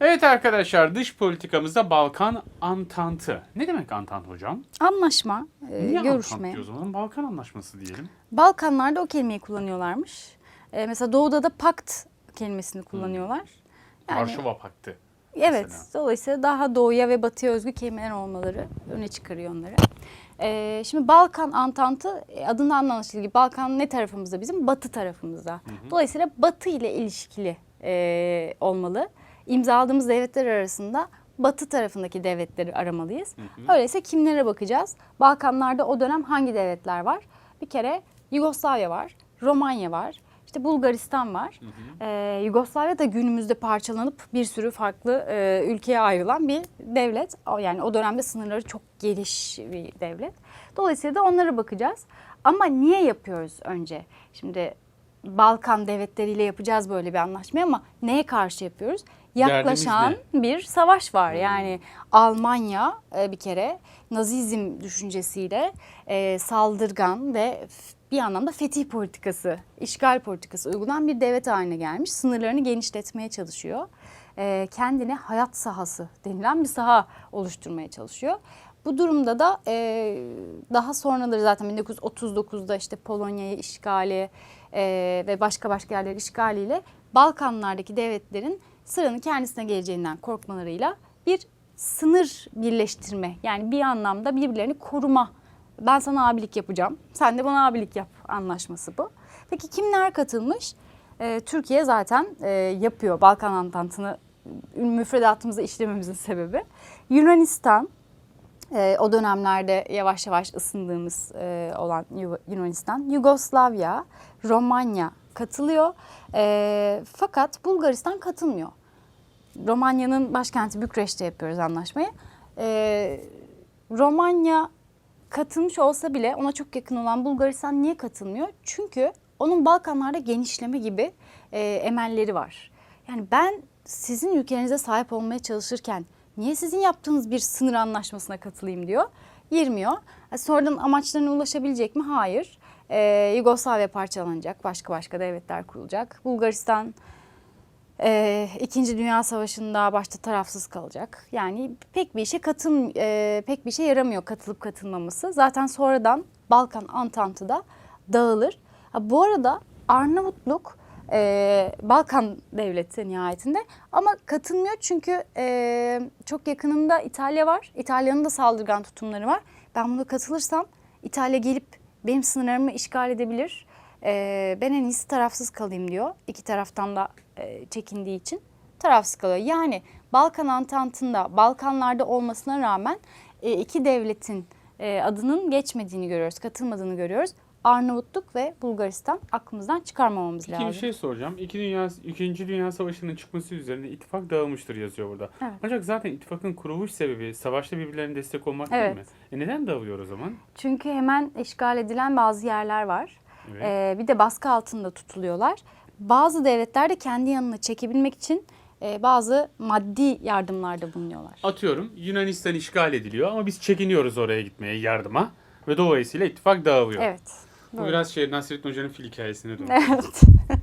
Evet arkadaşlar dış politikamızda Balkan Antantı. Ne demek Antant hocam? Anlaşma, e, Niye görüşme. Antant diyoruz o zaman? Balkan Anlaşması diyelim. Balkanlarda o kelimeyi kullanıyorlarmış. E, mesela Doğu'da da pakt kelimesini kullanıyorlar. Yani, Varşova Paktı. evet, mesela. dolayısıyla daha doğuya ve batıya özgü kelimeler olmaları öne çıkarıyor onları. E, şimdi Balkan Antantı e, adından anlaşıldığı gibi Balkan ne tarafımızda bizim? Batı tarafımızda. Dolayısıyla Batı ile ilişkili e, olmalı. İmzaladığımız devletler arasında Batı tarafındaki devletleri aramalıyız. Öyleyse kimlere bakacağız? Balkanlarda o dönem hangi devletler var? Bir kere Yugoslavya var, Romanya var, işte Bulgaristan var. Ee, Yugoslavya da günümüzde parçalanıp bir sürü farklı e, ülkeye ayrılan bir devlet. Yani o dönemde sınırları çok geniş bir devlet. Dolayısıyla da onlara bakacağız. Ama niye yapıyoruz önce? Şimdi Balkan devletleriyle yapacağız böyle bir anlaşmayı ama neye karşı yapıyoruz? Yaklaşan bir savaş var. Yani Almanya e, bir kere Nazizm düşüncesiyle e, saldırgan ve bir anlamda fetih politikası, işgal politikası uygulanan bir devlet haline gelmiş. Sınırlarını genişletmeye çalışıyor. E, kendine hayat sahası denilen bir saha oluşturmaya çalışıyor. Bu durumda da e, daha sonraları zaten 1939'da işte Polonya'yı işgali e, ve başka başka yerleri işgaliyle Balkanlardaki devletlerin sıranın kendisine geleceğinden korkmalarıyla bir sınır birleştirme yani bir anlamda birbirlerini koruma. Ben sana abilik yapacağım, sen de bana abilik yap anlaşması bu. Peki kimler katılmış? E, Türkiye zaten e, yapıyor Balkan Antantı'nı müfredatımıza işlememizin sebebi. Yunanistan, ee, o dönemlerde yavaş yavaş ısındığımız e, olan Yu- Yunanistan, Yugoslavya, Romanya katılıyor. Ee, fakat Bulgaristan katılmıyor. Romanya'nın başkenti Bükreş'te yapıyoruz anlaşmayı. Ee, Romanya katılmış olsa bile ona çok yakın olan Bulgaristan niye katılmıyor? Çünkü onun Balkanlarda genişleme gibi e, emelleri var. Yani ben sizin ülkenize sahip olmaya çalışırken niye sizin yaptığınız bir sınır anlaşmasına katılayım diyor. Girmiyor. E, Sonradan amaçlarına ulaşabilecek mi? Hayır. E, Yugoslavya parçalanacak, başka başka devletler kurulacak. Bulgaristan ee, İkinci Dünya Savaşı'nda başta tarafsız kalacak. Yani pek bir işe katıl e, pek bir işe yaramıyor katılıp katılmaması. Zaten sonradan Balkan Antantı'da dağılır. Ha, bu arada Arnavutluk e, Balkan devleti nihayetinde ama katılmıyor çünkü e, çok yakınında İtalya var. İtalya'nın da saldırgan tutumları var. Ben buna katılırsam İtalya gelip benim sınırlarımı işgal edebilir. Ee, ben en iyisi tarafsız kalayım diyor. İki taraftan da e, çekindiği için tarafsız kalıyor. Yani Balkan Antantı'nda Balkanlarda olmasına rağmen e, iki devletin e, adının geçmediğini görüyoruz, katılmadığını görüyoruz. Arnavutluk ve Bulgaristan aklımızdan çıkarmamamız Peki lazım. bir şey soracağım. İki Dünya, İkinci Dünya Savaşı'nın çıkması üzerine ittifak dağılmıştır yazıyor burada. Evet. Ancak zaten ittifakın kuruluş sebebi savaşta birbirlerine destek olmak değil Evet. mi? E neden dağılıyor o zaman? Çünkü hemen işgal edilen bazı yerler var. Evet. Ee, bir de baskı altında tutuluyorlar. Bazı devletler de kendi yanına çekebilmek için e, bazı maddi yardımlarda bulunuyorlar. Atıyorum Yunanistan işgal ediliyor ama biz çekiniyoruz oraya gitmeye yardıma. Ve dolayısıyla ittifak dağılıyor. Evet. Bu biraz şey Nasrettin Hoca'nın fil hikayesine dönüyor. Evet.